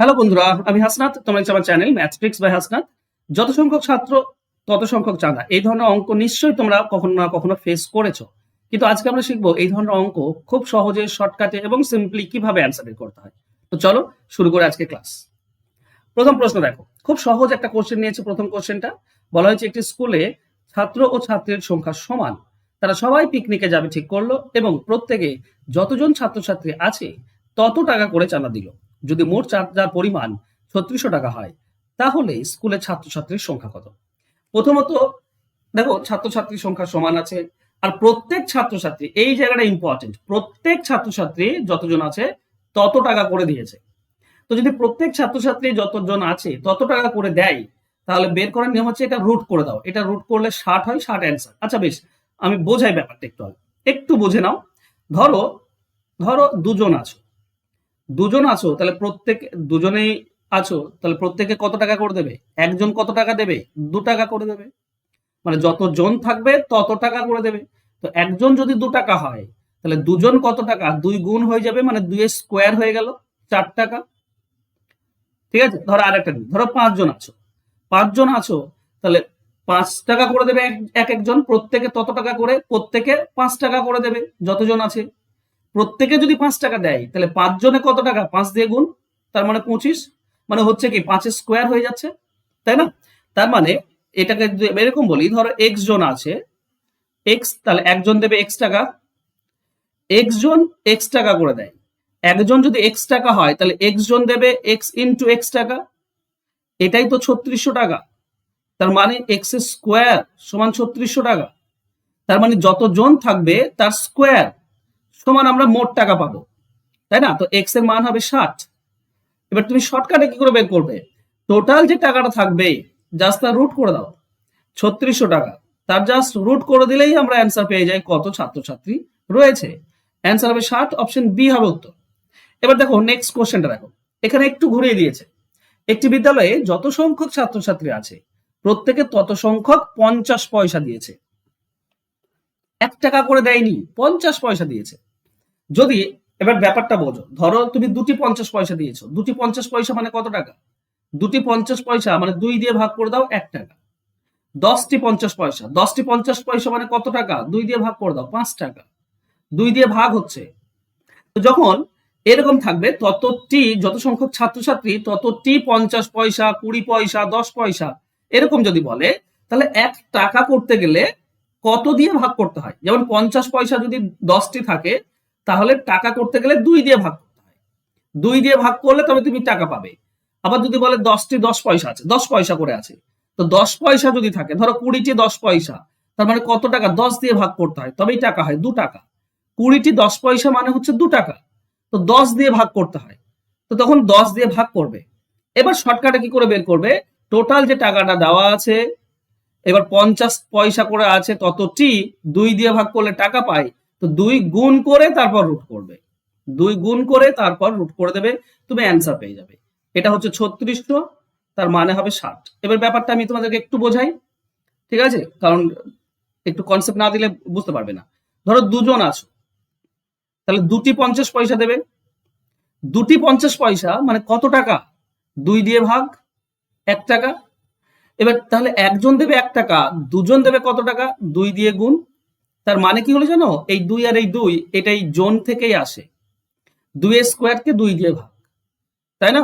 Hello বন্ধুরা, আমি হাসনাত, তোমরা আমার চ্যানেল ম্যাথট্রিক্স বাই হাসনাত। যত সংখ্যক ছাত্র, তত সংখ্যক চাঁদা। এই ধরনের অঙ্ক নিশ্চয়ই তোমরা কখনো না কখনো ফেস করেছ। কিন্তু আজকে আমরা শিখব এই ধরনের অঙ্ক খুব সহজে শর্টকাটে এবং সিম্পলি কীভাবে অ্যান্সার করতে হয়। তো চলো শুরু করে আজকে ক্লাস প্রথম প্রশ্ন দেখো। খুব সহজ একটা কোশ্চেন নিয়েছে প্রথম কোশ্চেনটা বলা হয়েছে একটি স্কুলে ছাত্র ও ছাত্রীর সংখ্যা সমান। তারা সবাই পিকনিকে যাবে ঠিক করল এবং প্রত্যেকে যতজন ছাত্রছাত্রী আছে তত টাকা করে চাঁদা দিল। যদি মোট চাঁদার পরিমাণ ছত্রিশশো টাকা হয়, তাহলে স্কুলের ছাত্রছাত্রীর সংখ্যা কত? প্রথমত, দেখো, ছাত্রছাত্রীর সংখ্যা সমান আছে, আর প্রত্যেক ছাত্রছাত্রী, এই জায়গাটা ইম্পর্টেন্ট প্রত্যেক ছাত্রছাত্রী যতজন আছে, তত টাকা করে দিয়েছে। তো যদি প্রত্যেক ছাত্রছাত্রী যতজন আছে, তত টাকা করে দেয়, তাহলে বের করার নিয়ম হচ্ছে এটা রুট করে দাও। এটা রুট করলে ষাট হয়, ষাট অ্যান্সার আচ্ছা বেশ, আমি বোঝাই ব্যাপারটা একটু। একটু বুঝে নাও। ধরো ধরো দুজন আছো। দুজন আছো, তাহলে প্রত্যেক, দুজনেই আছো, তাহলে প্রত্যেকে কত টাকা করে দেবে? একজন কত টাকা দেবে? দু টাকা করে দেবে। মানে যতজন থাকবে, তত টাকা করে দেবে। তো একজন যদি দু টাকা হয়, তাহলে দুজন কত টাকা? দুই গুণ হয়ে যাবে মানে দুই স্কোয়ার হয়ে গেল চার টাকা। ঠিক আছে? ধরো আরেকটা দিই ধরো পাঁচজন আছো। পাঁচজন আছো, তাহলে পাঁচ টাকা করে দেবে এক একজন, প্রত্যেকে তত টাকা করে, প্রত্যেকে পাঁচ টাকা করে দেবে, যতজন আছে। প্রত্যেকে যদি পাঁচ টাকা দেয়, তাহলে পাঁচ জনে কত টাকা? পাঁচ দিয়ে গুণ, তার মানে পঁচিশ। মানে হচ্ছে কি পাঁচের স্কোয়ার হয়ে যাচ্ছে, তাই না? তার মানে এটাকে এরকম বলি, ধরো এক্স জন আছে এক্স তাহলে একজন দেবে এক্স টাকা। এক্স জন এক্স টাকা করে দেয়। একজন যদি এক্স টাকা হয়, তাহলে এক্স জন দেবে এক্স ইন্টু এক্স টাকা। এটাই তো ছত্রিশশো টাকা। তার মানে এক্স স্কোয়ার সমান ছত্রিশশো টাকা। তার মানে যতজন থাকবে, তার স্কোয়ার সমান আমরা মোট টাকা পাবো। তাই না? তো এক্সের মান হবে ষাট। এবার তুমি শর্টকাটে কি করে বের করবে? টোটাল যে টাকাটা থাকবে জাস্ট তার রুট করে দাও। ছত্রিশশো টাকা। তার জাস্ট রুট করে দিলেই আমরা অ্যান্সার পেয়ে যাই কত ছাত্রছাত্রী রয়েছে। অ্যান্সার হবে ষাট অপশন বি হবে উত্তর। এবার দেখো নেক্সট কোশ্চেনটা দেখো। এখানে একটু ঘুরিয়ে দিয়েছে। একটি বিদ্যালয়ে যত সংখ্যক ছাত্রছাত্রী আছে, প্রত্যেকে তত সংখ্যক পঞ্চাশ পয়সা দিয়েছে। এক টাকা করে দেয়নি, পঞ্চাশ পয়সা দিয়েছে। যদি এবার ব্যাপারটা বোঝো, ধরো তুমি দুটি পঞ্চাশ পয়সা দিয়েছ, দুটি পঞ্চাশ পয়সা মানে কত টাকা? দুটি পঞ্চাশ পয়সা মানে দুই দিয়ে ভাগ করে দাও এক টাকা। দশটি পঞ্চাশ পয়সা, দশটি পঞ্চাশ পয়সা মানে কত টাকা? দুই দিয়ে ভাগ করে দাও, পাঁচ টাকা। দুই দিয়ে ভাগ হচ্ছে। তো যখন এরকম থাকবে, ততটি যত সংখ্যক ছাত্রছাত্রী, ততটি পঞ্চাশ পয়সা, কুড়ি পয়সা, দশ পয়সা, এরকম যদি বলে, তাহলে এক টাকা করতে গেলে কত দিয়ে ভাগ করতে হয়? যেমন পঞ্চাশ পয়সা যদি দশটি থাকে তাহলে টাকা করতে গেলে দুই দিয়ে ভাগ করতে হয়। দুই দিয়ে ভাগ করলে তবে তুমি টাকা পাবে। আবার যদি বলে দশটি দশ পয়সা আছে, দশ পয়সা করে আছে, তো দশ পয়সা যদি থাকে, ধরো কুড়িটি দশ পয়সা, তার মানে কত টাকা? দশ দিয়ে ভাগ করতে হয়, তবেই টাকা হয় দু টাকা। কুড়িটি দশ পয়সা মানে হচ্ছে দু টাকা, তো দশ দিয়ে ভাগ করতে হয়। তো তখন দশ দিয়ে ভাগ করবে। এবার শর্টকাটে কি করে বের করবে? টোটাল যে টাকাটা দেওয়া আছে, এবার পঞ্চাশ পয়সা করে আছে ততটি, দুই দিয়ে ভাগ করলে টাকা পাই তো দুই গুণ করে তারপর রুট করবে। দুই গুণ করে তারপর রুট করে দেবে, তুমি অ্যান্সার পেয়ে যাবে। এটা হচ্ছে ছত্রিশশো তার মানে হবে ষাট। এবার ব্যাপারটা আমি তোমাদেরকে একটু বোঝাই, ঠিক আছে? কারণ একটু কনসেপ্ট না দিলে বুঝতে পারবে না। ধরো দুজন আছো, তাহলে দুটি পঞ্চাশ পয়সা দেবে। দুটি পঞ্চাশ পয়সা মানে কত টাকা? দুই দিয়ে ভাগ, এক টাকা। এবার তাহলে একজন দেবে এক টাকা, দুজন দেবে কত টাকা? দুই দিয়ে গুণ তার মানে কি হলো জানো? এই দুই আর এই দুই, এটাই জোন থেকেই আসে। দুই স্কোয়ারকে দুই দিয়ে ভাগ। তাই না?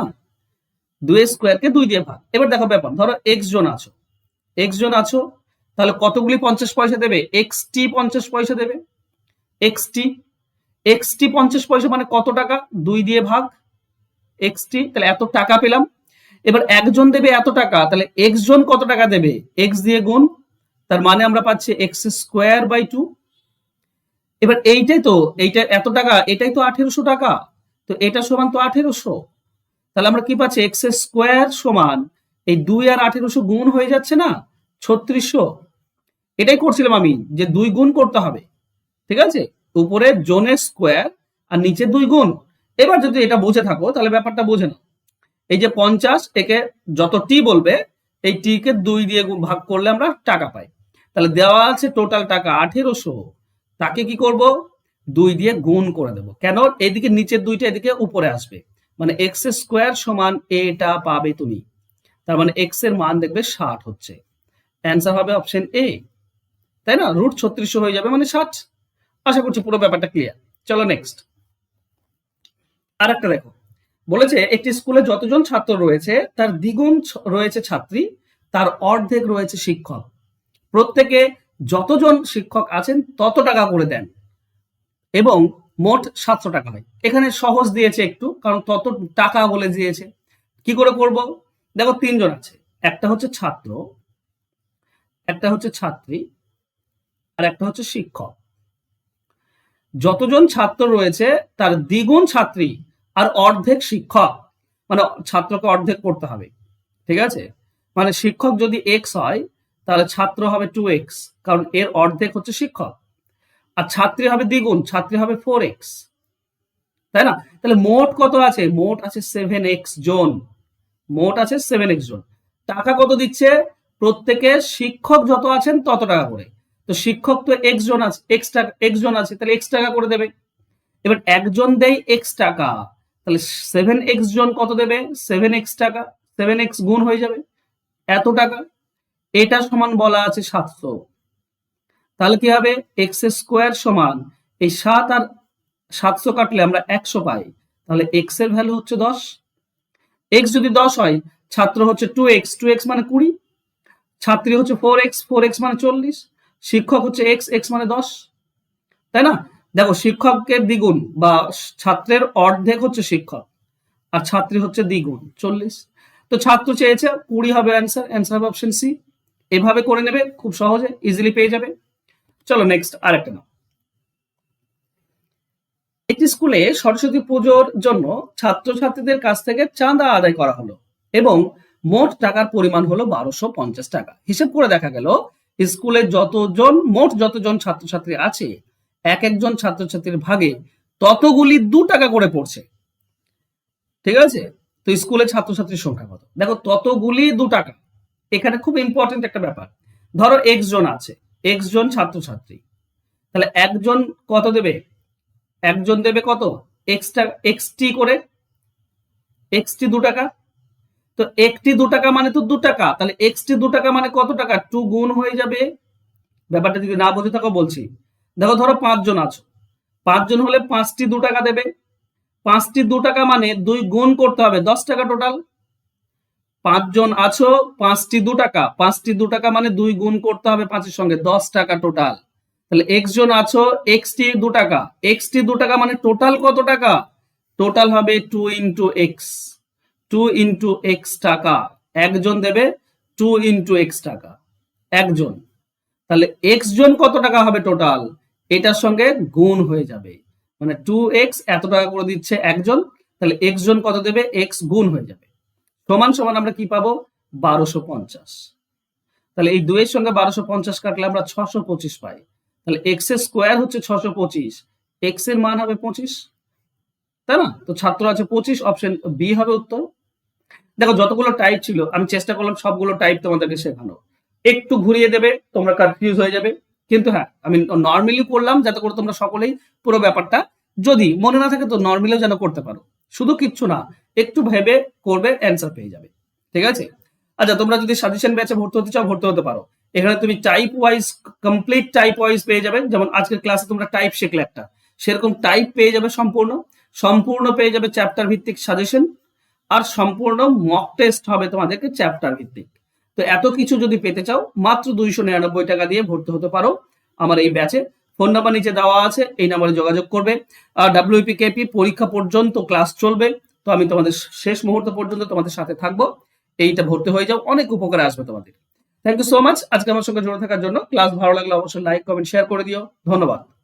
দুই স্কোয়ারকে দুই দিয়ে ভাগ। এবার দেখো ব্যাপার, ধরো এক্স জন আছো। এক্স জন আছো, তাহলে কতগুলি পঞ্চাশ পয়সা দেবে? এক্স টি পঞ্চাশ পয়সা দেবে। এক্স টি এক্স টি পঞ্চাশ পয়সা মানে কত টাকা? দুই দিয়ে ভাগ। এক্স টি তাহলে এত টাকা পেলাম। এবার একজন দেবে এত টাকা, তাহলে এক্স জন কত টাকা দেবে? এক্স দিয়ে গুণ তার মানে আমরা পাচ্ছি এক্স স্কোয়ার বাই টু এবার এইটাই তো, এইটা এত টাকা, এটাই তো আঠেরোশো টাকা। তো এটা সমান তো আঠেরোশো। তাহলে আমরা কি পাচ্ছি? এক্স স্কোয়ার সমান, এই দুই আর আঠেরোশো গুণ হয়ে যাচ্ছে না? ছত্রিশশো। এটাই করছিলাম আমি, যে দুই গুণ করতে হবে। ঠিক আছে? উপরে জোনের স্কোয়ার আর নিচে দুই গুণ। এবার যদি এটা বুঝে থাকো, তাহলে ব্যাপারটা বোঝে না। এই যে পঞ্চাশ, একে যত টি বলবে, এই টি কে দুই দিয়ে ভাগ করলে আমরা টাকা পাই। তাহলে দেওয়া আছে টোটাল টাকা আঠেরোশো। তাকে কি করব? দুই দিয়ে গুণ করে দেব। কেন? এদিকে নিচের দুইটা এদিকে উপরে আসবে। মানে এক্স স্কোয়ার সমান এটা পাবে তুমি। তার মানে এক্সের মান দেখবে ষাট হচ্ছে। অ্যান্সার হবে অপশন এ তাই না? রুট ছত্রিশশো হয়ে যাবে মানে ষাট। আশা করছি পুরো ব্যাপারটা ক্লিয়ার চলো নেক্সট আর একটা দেখো। বলেছে একটি স্কুলে যতজন ছাত্র রয়েছে, তার দ্বিগুণ রয়েছে ছাত্রী, তার অর্ধেক রয়েছে শিক্ষক। প্রত্যেকে যতজন শিক্ষক আছেন তত টাকা করে দেন। এবং মোট সাতশো টাকা হয়। এখানে সহজ দিয়েছে একটু, কারণ তত টাকা বলে দিয়েছে। কি করে করব? দেখো তিনজন আছে। একটা হচ্ছে ছাত্র, একটা হচ্ছে ছাত্রী, আর একটা হচ্ছে শিক্ষক। যতজন ছাত্র রয়েছে, তার দ্বিগুণ ছাত্রী আর অর্ধেক শিক্ষক। মানে ছাত্রকে অর্ধেক করতে হবে। ঠিক আছে? মানে শিক্ষক যদি এক্স হয় তাহলে ছাত্র হবে টু এক্স কারণ এর অর্ধেক হচ্ছে শিক্ষক। আর ছাত্রী হবে দ্বিগুণ, ছাত্রী হবে ফোর এক্স তাই না? তাহলে মোট কত আছে? মোট আছে সেভেন এক্স জন। মোট আছে সেভেন এক্স জন। টাকা কত দিচ্ছে? প্রত্যেকে শিক্ষক যত আছেন তত টাকা করে। তো শিক্ষক তো এক্স জন আছে এক্স টাকা এক্স জন আছে, তাহলে এক্স টাকা করে দেবে। এবার একজন দেয় এক্স টাকা, তাহলে সেভেন এক্স জন কত দেবে? সেভেন এক্স টাকা সেভেন এক্স গুণ হয়ে যাবে। এত টাকা। এটা সমান বলা আছে সাতশো। তাহলে কি হবে? এক্স স্কোয়ার সমান, এই সাত আর সাতশো কাটলে আমরা একশো পাই। তাহলে এক্সের ভ্যালু হচ্ছে দশ। এক্স যদি দশ হয়, ছাত্র হচ্ছে টু এক্স টু এক্স মানে কুড়ি। ছাত্রী হচ্ছে ফোর এক্স ফোর এক্স মানে চল্লিশ। শিক্ষক হচ্ছে এক্স এক্স মানে দশ। তাই না? দেখো, শিক্ষকের দ্বিগুণ বা ছাত্রের অর্ধেক হচ্ছে শিক্ষক, আর ছাত্রী হচ্ছে দ্বিগুণ, চল্লিশ। তো ছাত্র চেয়েছে কুড়ি হবে অ্যান্সার অ্যান্সার হবে অপশন সি এভাবে করে নেবে, খুব সহজে ইজিলি পেয়ে যাবে। চলো নেক্সট আরেকটা নাও। একটি স্কুলে সরস্বতী পুজোর জন্য ছাত্রছাত্রীদের কাছ থেকে চাঁদা আদায় করা হলো এবং মোট টাকার পরিমাণ হলো বারোশো পঞ্চাশ টাকা। হিসেব করে দেখা গেল স্কুলে যতজন, মোট যতজন ছাত্রছাত্রী আছে, এক একজন ছাত্রছাত্রীর ভাগে ততগুলি দু টাকা করে পড়ছে। ঠিক আছে? তো স্কুলে ছাত্রছাত্রীর সংখ্যা কত? দেখো, ততগুলি দু টাকা। এখানে খুব ইম্পর্টেন্ট একটা ব্যাপার। ধরো এক্স জন আছে এক্স জন ছাত্রছাত্রী। তাহলে একজন কত দেবে? একজন দেবে কত? এক্সটা এক্সটি করে? এক্সটি দু টাকা। তো একটি দু টাকা মানে তো দু টাকা। তাহলে এক্সটি দু টাকা মানে কত টাকা? টু গুণ হয়ে যাবে। ব্যাপারটা যদি না বুঝে থাকো, বলছি। দেখো, ধরো পাঁচজন আছো। পাঁচজন হলে পাঁচটি দু টাকা দেবে। পাঁচটি দু টাকা মানে দুই গুণ করতে হবে। দশ টাকা টোটাল পাঁচজন আছো, পাঁচটি দু টাকা। পাঁচটি দু টাকা মানে দুই গুণ করতে হবে পাঁচের সঙ্গে, দশ টাকা টোটাল তাহলে এক্স জন আছো এক্স টি দু টাকা। এক্স টি দু টাকা মানে টোটাল কত টাকা? টোটাল হবে two into x two into x টাকা। একজন দেবে টু ইন্টু এক্স টাকা। একজন। তাহলে এক্স জন কত টাকা হবে টোটাল এটার সঙ্গে গুণ হয়ে যাবে। মানে টু এক্স এত টাকা করে দিচ্ছে একজন। তাহলে এক্স জন কত দেবে? এক্স গুণ হয়ে যাবে। সমান সমান আমরা কি পাবো? বারোশো পঞ্চাশ। তাহলে এই দুইয়ের সঙ্গে বারোশো পঞ্চাশ কাটলে আমরা ছশো পঁচিশ পাই। তাহলে এক্সের স্কোয়ার হচ্ছে ছশো পঁচিশ। এক্সের মান হবে পঁচিশ। তাই না? তো ছাত্র আছে পঁচিশ অপশন বি হবে উত্তর। দেখো, যতগুলো টাইপ ছিল, আমি চেষ্টা করলাম সবগুলো টাইপ তোমাদেরকে শেখানো একটু ঘুরিয়ে দেবে, তোমরা কনফিউজ হয়ে যাবে। কিন্তু হ্যাঁ আমি নর্মালি করলাম যাতে করে তোমরা সকলেই পুরো ব্যাপারটা যদি মনে না থাকে তো নর্মালিও যেন করতে পারো। শুধু কিচ্ছু না, একটু ভেবে করবে অ্যান্সার পেয়ে যাবে। ঠিক আছে? আচ্ছা তোমরা যদি সাজেশন ব্যাচে ভর্তি হতে চাও, ভর্তি হতে পারো। এখানে তুমি type wise complete type wise পেয়ে যাবে। যেমন আজকের ক্লাসে তোমরা টাইপ শিখলে একটা। সেরকম টাইপ পেয়ে যাবে সম্পূর্ণ। সম্পূর্ণ পেয়ে যাবে চ্যাপ্টার ভিত্তিক সাজেশন আর সম্পূর্ণ মক টেস্ট হবে তোমাদেরকে চ্যাপ্টার ভিত্তিক। তো এত কিছু যদি পেতে চাও, মাত্র দুইশো নিরানব্বই টাকা দিয়ে ভর্তি হতে পারো আমার এই ব্যাচে ফোন নাম্বার নিচে দেওয়া আছে, এই নাম্বারে যোগাযোগ করবে। আর ডাব্লিউপিকেপি পরীক্ষা পর্যন্ত ক্লাস চলবে। তো আমি তোমাদের শেষ মুহূর্ত পর্যন্ত তোমাদের সাথে থাকব। এইটা ভর্তি হয়ে যাও, অনেক উপকারে আসবে তোমাদের। থ্যাংক ইউ সো মাচ আজকে আমার সঙ্গে জুড়ে থাকার জন্য। ক্লাস ভালো লাগলে অবশ্যই লাইক কমেন্ট শেয়ার করে দিও। ধন্যবাদ।